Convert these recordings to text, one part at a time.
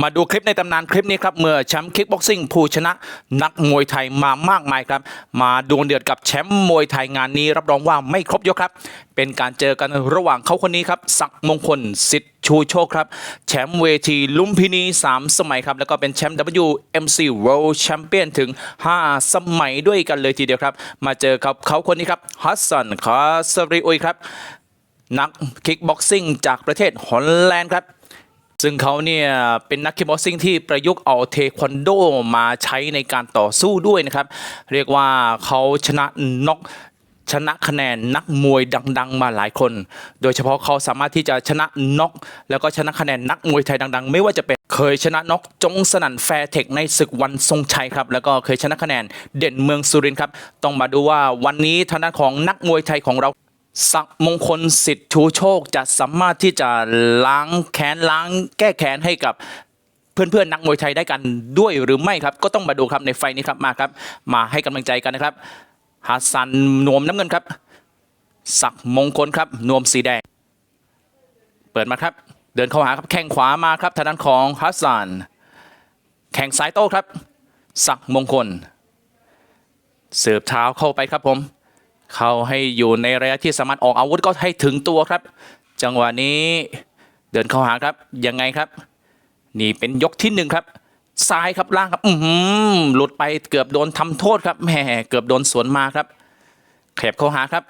มาดูคลิปในตำนานคลิปนี้ครับเมื่อแชมป์คิกบ็อกซิ่งผู้ชนะนักมวยไทยมามากมายครับ มาดวลเดือดกับแชมป์มวยไทยงานนี้ รับรองว่าไม่ครบยกครับ เป็นการเจอกันระหว่างเขาคนนี้ครับศักมงคลสิทธิ์ชูโชคครับแชมป์เวทีลุมพินี 3 สมัยครับ แล้วก็เป็นแชมป์ WMC World Champion ถึง 5 สมัยด้วยกันเลยทีเดียวครับ มาเจอกับเขาคนนี้ครับฮัสซันคาสริอุยครับนักคิกบ็อกซิ่งจากประเทศฮอลแลนด์ครับ ซึ่งเขาเนี่ยเป็นนักคิกบ็อกซิ่งที่ประยุกต์เอาเทควันโดมาใช้ในการต่อสู้ด้วยนะครับ เรียกว่าเขาชนะน็อกชนะคะแนนนักมวยดัง ๆ มาหลายคน โดยเฉพาะเขาสามารถที่จะชนะน็อกแล้วก็ชนะคะแนนนักมวยไทยดัง ๆ ไม่ว่าจะเป็นเคยชนะน็อกจงสนั่นแฟร์เทคในศึกวันทรงชัยครับ แล้วก็เคยชนะคะแนนเด่นเมืองสุรินทร์ครับ ต้องมาดูว่าวันนี้ทางด้านของนักมวยไทยของเรา ศักมงคลสิทธิ์ชูโชคจะสามารถที่จะล้างแค้นล้างแก้แค้นให้กับเพื่อนๆนักมวยไทยได้กันด้วยหรือไม่ครับ ก็ต้องมาดูครับในไฟนี้ครับมาครับ มาให้กำลังใจกันนะครับฮัสซันนวมน้ำเงินครับศักมงคลครับ นวมสีแดง เปิดมาครับ เดินเข้าหาครับแข้งขวามาครับทางด้านของฮัสซันแข้งซ้ายโต้ครับศักมงคลเสิร์ฟเท้าเข้าไปครับผม เข้าให้อยู่ในระยะที่สามารถออกอาวุธก็ให้ถึงตัวครับ จังหวะนี้เดินเข้าหาครับยังไงครับ นี่เป็นยกที่หนึ่งครับซ้ายครับล่างครับ อือหือหลุดไปเกือบโดนทำโทษครับแหมเกือบโดนสวนมาครับแขบเข้าหาครับ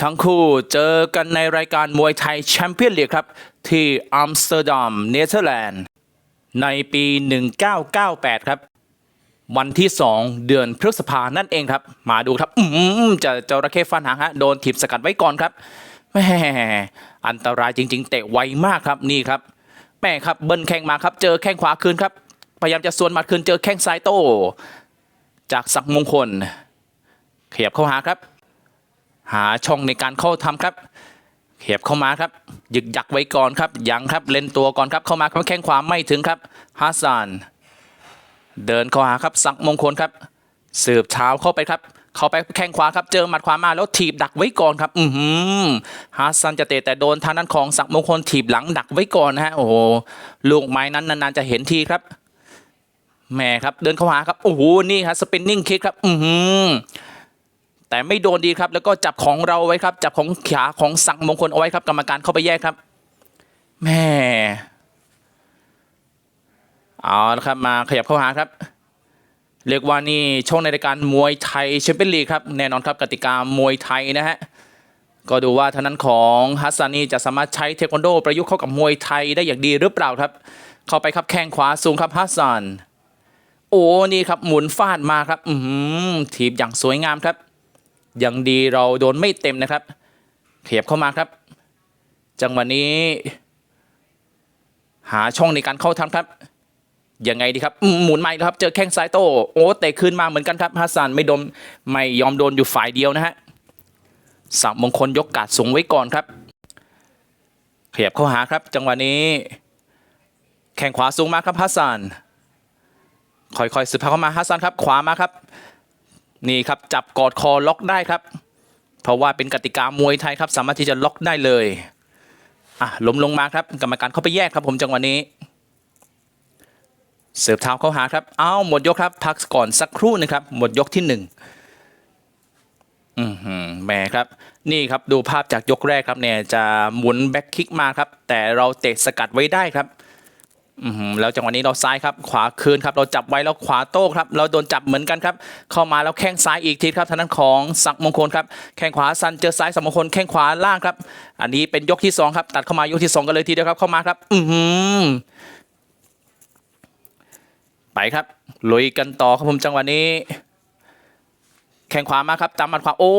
ทั้งคู่เจอกันในรายการมวยไทยแชมเปี้ยนลีกครับ ที่อัมสเตอร์ดัมเนเธอร์แลนด์ในปี 1998 ครับ วันที่ 2 เดือนพฤษภานั่นเองครับ มาดูครับ อืมจะจระเข้ฟันหางฮะโดนถีบสกัดไว้ก่อนครับแหมอันตรายจริง ๆ เตะไวมากครับนี่ครับแม่ครับเบิ้ลแข้งมาครับ เจอแข้งขวาคืนครับ พยายามจะสวนหมัดคืนเจอแข้งซ้ายโต้ จากศักมงคลขยับเข้าหาครับ หาช่องในการเข้าทำครับขยับเข้ามาครับยึกยักไว้ก่อนครับยังครับเล่นตัวก่อนครับเข้ามาครับแข้งขวาไม่ถึงครับฮัสซัน เดินเข้าหาครับสักมงคลครับสืบเท้าเข้าไปครับ เข้าไปแข้งขวาครับเจอหมัดขวามาแล้วถีบดักไว้ก่อนครับ อือหือฮัสซันจะเตะแต่โดนทางนั้นของสักมงคลถีบหลังดักไว้ก่อนนะฮะโอ้โหลูกไม้นั้นนานๆจะเห็นทีครับแม่ครับเดินเข้าหาครับโอ้โหนี่ครับสปินนิ่งคิกครับ อือหือแต่ไม่โดนดีครับ แล้วก็จับของเราไว้ครับ จับของขาของสักมงคลเอาไว้ครับ กรรมการเข้าไปแยกครับแม่ เอาละครับมาขยับเข้าหาครับ เรียกว่านี่ช่องในรายการมวยไทยแชมเปี้ยนลีกครับแน่นอนครับกติกามวยไทยนะฮะก็ดูว่าทางนั้นของฮัสซานีจะสามารถใช้เทควันโด ประยุกต์เข้ากับมวยไทยได้อย่างดีหรือเปล่าครับ เข้าไปครับแข้งขวาสูงครับฮัสซันโอ้นี่ครับหมุนฟาดมาครับอืมถีบอย่างสวยงามครับย่างดีเราโดนไม่เต็มนะครับขยับเข้ามาครับ จังหวะนี้ หาช่องในการเข้าทำครับ ยังไงดีครับหมุนไม่ครับ เจอแข้งซ้ายโต้โอ้เตะคืนมาเหมือนกันครับฮัสซันไม่ดมไม่ยอมโดนอยู่ฝ่ายเดียวนะฮะสักมงคลยกกาดสูงไว้ก่อนครับขยับเข้าหาครับ จังหวะนี้ แข้งขวาสูงมาครับฮัสซันค่อยๆสืบเข้ามาฮัสซันครับ ขวามาครับ นี่ครับจับกอดคอล็อกได้ครับ เพราะว่าเป็นกติกามวยไทยครับ สามารถที่จะล็อกได้เลยอะล้มลงมาครับกรรมการเข้าไปแยกครับผมจังหวะนี้ เสิร์ฟเท้าเข้าหาครับ เอาหมดยกครับ พักก่อนสักครู่นะครับ หมดยกที่หนึ่งอือหือแหมครับ นี่ครับดูภาพจากยกแรกครับเนี่ยจะหมุนแบ็คคิกมาครับ แต่เราเตะสกัดไว้ได้ครับ อือหือแล้วจังหวะนี้เราซ้ายครับ ขวาคืนครับ เราจับไว้แล้วขวาโต้ครับ เราโดนจับเหมือนกันครับ เข้ามาแล้วแข้งซ้ายอีกทีครับทางด้านของศักมงคลครับ แข้งขวาสันเจอซ้ายศักมงคล แข้งขวาล่างครับ อันนี้เป็นยกที่สองครับ ตัดเข้ามายกที่สองกันเลยทีเดียวครับ เข้ามาครับ อือหือ ไปครับลุยกันต่อครับผมจังหวะนี้ แข่งขวามาครับ ตามหมัดขวาโอ้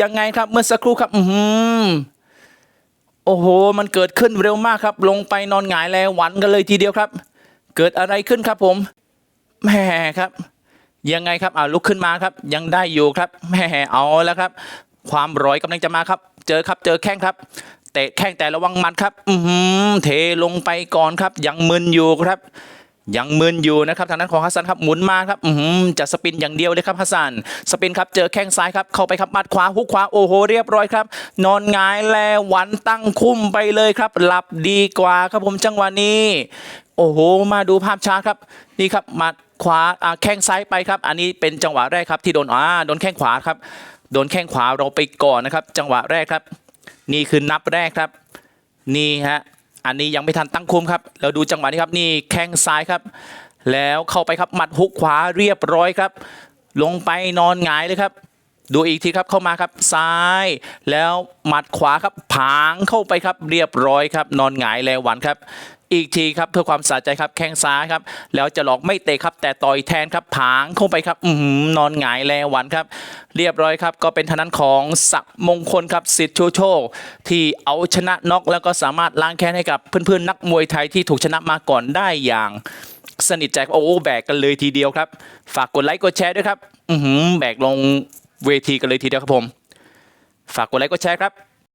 ยังไงครับ เมื่อสักครู่ครับ อือหือโอ้โห มันเกิดขึ้นเร็วมากครับ ลงไปนอนหงายแล้วหวันกันเลยทีเดียวครับ เกิดอะไรขึ้นครับผมแหมครับ ยังไงครับเอาลุกขึ้นมาครับ ยังได้อยู่ครับแหมเอาแล้วครับ ความร้อยกำลังจะมาครับ เจอครับเจอแข้งครับเตะแข้งแต่ระวังมัดครับ อืเทลงไปก่อนครับ ยังมึนอยู่ครับ ยังมึนอยู่นะครับทางด้านของฮัสซันครับหมุนมาครับอือหือจะสปินอย่างเดียวเลยครับฮัสซันสปินครับเจอแข้งซ้ายครับเข้าไปครับมัดขวาฮุกขวาโอ้โหเรียบร้อยครับ นอนงายแล้วหวันตั้งคุ้มไปเลยครับ หลับดีกว่าครับผมจังหวะนี้ โอ้โห มาดูภาพช้าครับ นี่ครับมัดขวาแข้งซ้ายไปครับ อันนี้เป็นจังหวะแรกครับที่โดนอ่าโดนแข้งขวาครับโดนแข้งขวาเราไปก่อนนะครับ จังหวะแรกครับ นี่คือนับแรกครับ นี่ฮะ อันนี้ยังไม่ทันตั้งคุมครับเราดูจังหวะนี้ครับนี่แข้งซ้ายครับ แล้วเข้าไปครับหมัดฮุกขวาเรียบร้อยครับ ลงไปนอนหงายเลยครับ ดูอีกทีครับเข้ามาครับซ้าย แล้วหมัดขวาครับผางเข้าไปครับเรียบร้อยครับ นอนหงายแล้วหวันครับ อีกทีครับเพื่อความสะใจครับแข้งซ้ายครับ แล้วจะหลอกไม่เตะครับ แต่ต่อยแทนครับผางเข้าไปครับอืนอนหงายแล้วหวันครับ เรียบร้อยครับ ก็เป็นทานั้นของศักดิ์มงคลครับสิทธิ์โชโชค ที่เอาชนะน็อกแล้วก็สามารถล้างแค้นให้กับเพื่อนๆนักมวยไทยที่ถูกชนะมาก่อนได้อย่างสนิทใจโอ้แบกกันเลยทีเดียวครับ ฝากกดไลค์กดแชร์ด้วยครับ อืแบกลงเวทีกันเลยทีเดียวครับผม ฝากกดไลค์กดแชร์ครับ